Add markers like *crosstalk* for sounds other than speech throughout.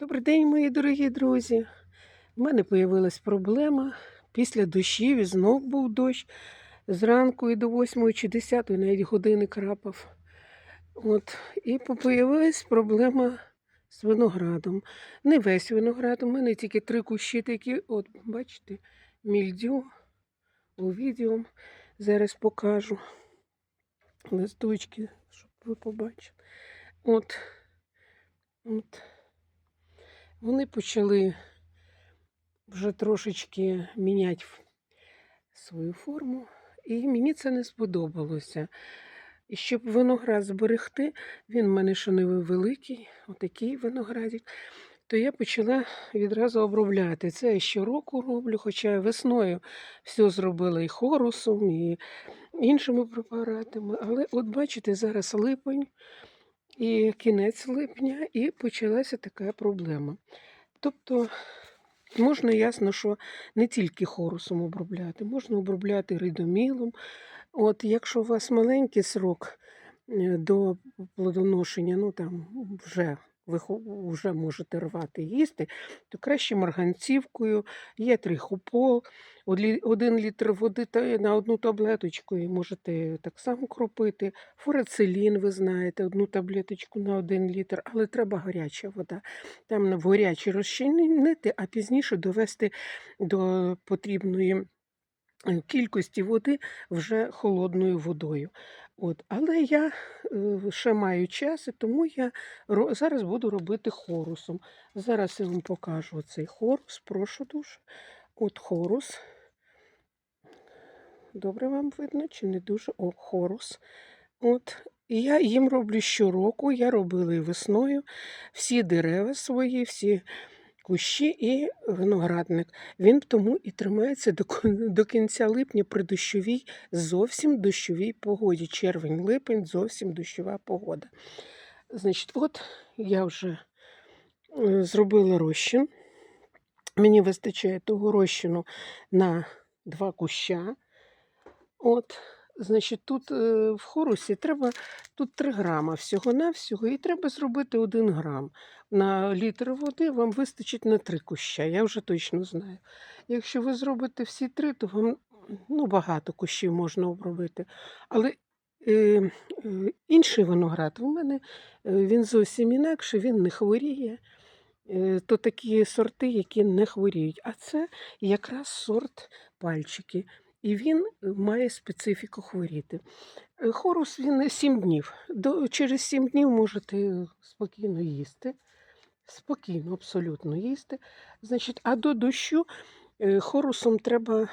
Добрий день, мої дорогі друзі. У мене з'явилась проблема. Після дощів і знов був дощ. Зранку і до 8 чи 10 навіть години крапав. От. І появилась проблема з виноградом. Не весь виноград, у мене тільки три кущі такі, от, бачите, мільдю у відео. Зараз покажу листочки, щоб ви побачили. От. От. Вони почали вже трошечки міняти свою форму, і мені це не сподобалося. І щоб виноград зберегти, він в мене ще не великий, отакий виноградик, то я почала відразу обробляти. Це я щороку роблю, хоча весною все зробила і хорусом, і іншими препаратами. Але от бачите, зараз липень і кінець липня, і почалася така проблема. Тобто можна ясно, що не тільки хорусом обробляти, можна обробляти ридомілом. От якщо у вас маленький срок е, до плодоношення, ну там вже ви вже можете рвати і їсти, то краще марганцівкою, є трихопол, один літр води на одну таблеточку і можете так само кропити. Фурацелін, ви знаєте, одну таблеточку на один літр, але треба гаряча вода. Там в гарячій розчинити, а пізніше довести до потрібної е, кількості води вже холодною водою. От. Але я е, ще маю час, і тому я зараз буду робити хорусом. Зараз я вам покажу цей хорус, прошу дуже. От хорус. Добре вам видно чи не дуже? О, хорус. От. І я їм роблю щороку, я робила і весною всі дерева свої, всі кущі і виноградник. Він тому і тримається до, кінця липня при дощовій, зовсім дощовій погоді. Червень-липень, зовсім дощова погода. Значить, от я вже е, зробила розчин. Мені вистачає того розчину на два куща. От, значить, тут е, в хорусі треба тут 3 грама всього-навсього, і треба зробити 1 грам. На літр води вам вистачить на 3 куща, я вже точно знаю. Якщо ви зробите всі три, то вам ну, багато кущів можна обробити. Але е, е, інший виноград у мене е, він зовсім інакший, він не хворіє. Е, То такі сорти, які не хворіють. А це якраз сорт пальчики і він е, має специфіку хворіти. Е, Хорус він 7 днів. До, через 7 днів можете спокійно їсти. Спокійно, абсолютно їсти. Значить, а до дощу е, хорусом треба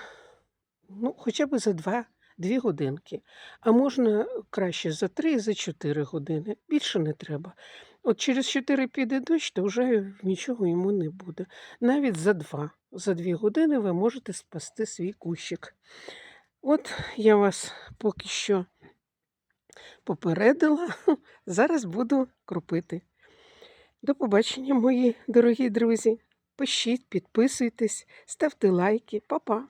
ну, хоча б за 2, 2 годинки. А можна краще за 3 за 4 години. Більше не треба. От через 4 піде дощ, то вже нічого йому не буде. Навіть за 2. За 2 години ви можете спасти свій кущик. От я вас поки що попередила. *laughs* Зараз буду кропити. До побачення, мої дорогі друзі. Пишіть, підписуйтесь, ставте лайки. Па-па!